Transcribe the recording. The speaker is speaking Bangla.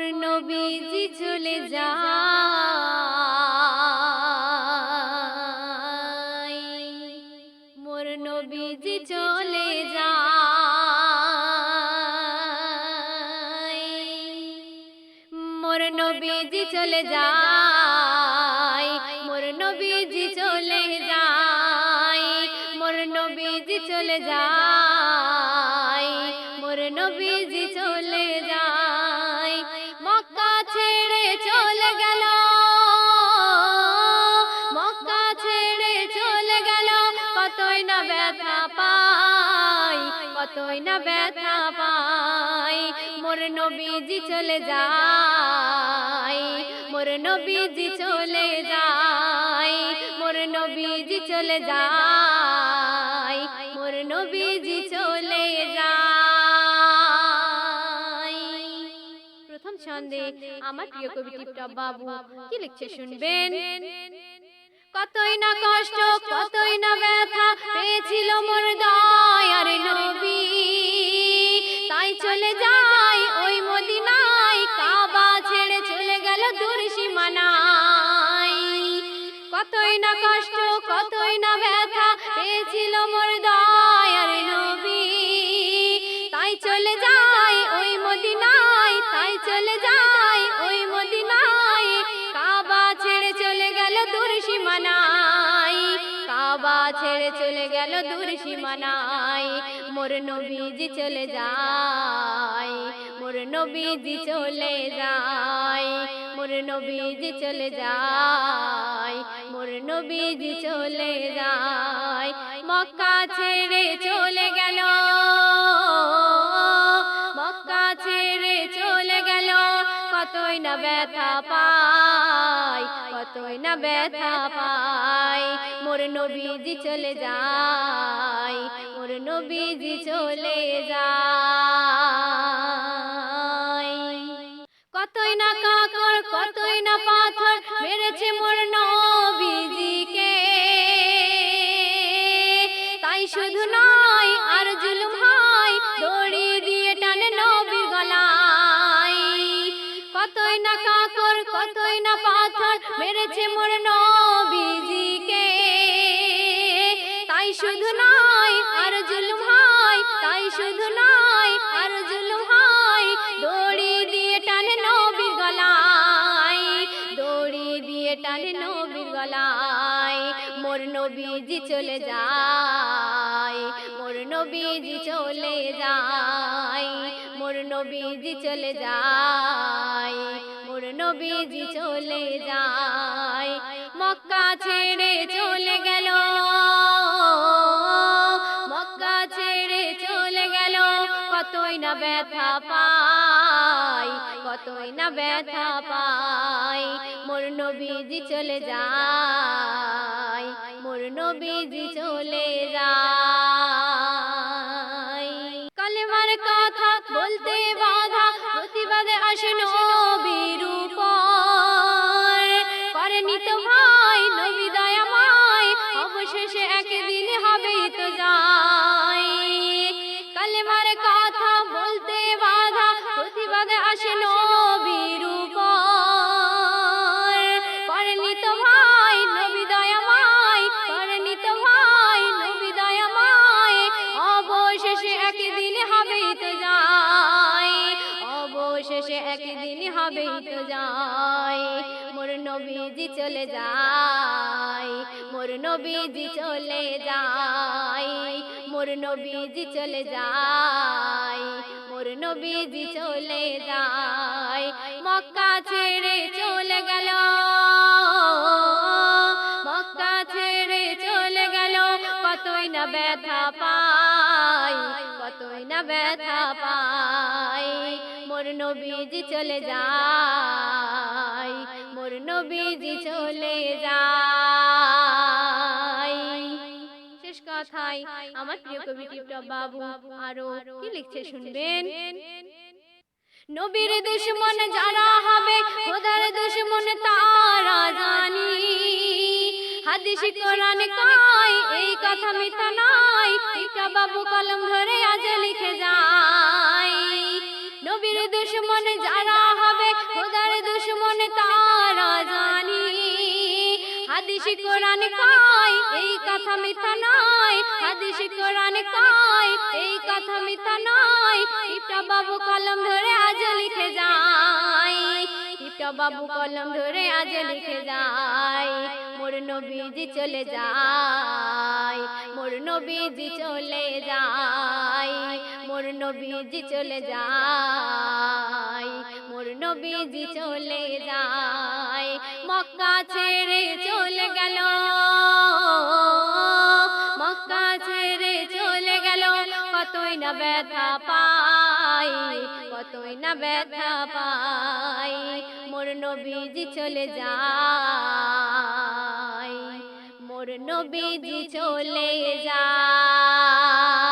মোর নবীজি চলে যায়। মোর নবীজি চলে যায়। মোর নবীজি চলে যায়। মোর নবীজি চলে যায়। মোর নবীজি চলে যায়। মোর নবীজি চলে যায়। কতই না ব্যথা পাই, মোর নবীজি চলে যায়, মোর নবীজি চলে যায়, মোর নবীজি চলে যায়, মোর নবীজি চলে যায়। প্রথম ছন্দে আমার প্রিয় কবি টিপটপ বাবু কি লিখছে শুনবেন? কতই না কষ্ট, কতই কতই না কষ্ট, কতই না ব্যথা পেয়েছিল মোর দয়ার নবী। তাই চলে যাই ওই মদিনায়, তাই চলে যাই ওই মদিনায়। কাবা ছেড়ে চলে গেল দূর সীমানায়, কাবা ছেড়ে চলে গেল দূর সীমানায়। মোর নবীজি চলে যায়। মোর নবীজি চলে যায়, মোর নবীজি চলে যায়, মোর নবীজি চলে যায়, মক্কা ছেড়ে চলে গেল, মক্কা ছেড়ে চলে গেল, কতই না ব্যথা পাই কতই না ব্যথা পাই মোর নবীজি চলে যায় নবীজি চলে যায়। কতই না কাকর, কতই না পাথর মেরেছে মোর নবীজিকে। তাই শুধু নয়, আর জুলুম হয়, দড়ি দিয়ে টানে নবীর গলায়। কতই না কাকর, কতই না পাথর মেরেছে মোর নবীজিকে। তাই শুধু নয় দিয়ে নবীর গলায়, মোর নবীজি চলে যায়, মোর নবীজি চলে যায়, মোর নবীজি চলে যায়, মোর নবীজি চলে যায়, মক্কা ছেড়ে চলে গেল। কতই না ব্যথা পাই, কতই না ব্যথা পাই। মোর নবীজি চলে যায়, মোর নবীজি চলে যায়। অবশেষে একদিন হবে তো যাই। অবশেষে একদিন হবে তো যাই। মোর নবীজি চলে যায়। মোর নবীজি চলে যায়। মোর নবীজি চলে যায়। মোর নবীজি চলে যায়। মক্কা ছেড়ে চলে গেল। মক্কা ছেড়ে চলে গেল। কতই না ব্যথা না ব্যথা পাই মোর নবীজি চলে যায়। মোর নবীজি চলে যায়। শেষ কথায়, আমার প্রিয় কবি টিপটপ বাবু আরও কি লিখছে শুনবেন? নবীর দুশ্মন যারা হবে, খোদার দুশ্মন তারা জানি। হাদিস কোরআন কয় এই কথা মিথ্যা নয় ইকা বাবু কলম ধরে আজ লিখে যায়। নবীর দুশ্মন যারা হবে খোদার দুশ্মন তারা জানি। হাদিস কোরআন কয় এই কথা মিথ্যা নয় হাদিস কোরআন কয় এই কথা মিথ্যা নয় ইকা বাবু কলম ধরে বাবু কলম ধরে আজ লিখে যায়। মোর নবীজি চলে যায়। মোর নবীজি চলে যায়। মোর নবীজি চলে যায়। মোর নবীজি চলে যায়। মক্কা ছেড়ে চলে গেল। মক্কা ছেড়ে চলে গেল। কতই না ব্যথা পাই কতই না ব্যথা পাই মোর নবীজি চলে যায়। মোর নবীজি চলে যায়।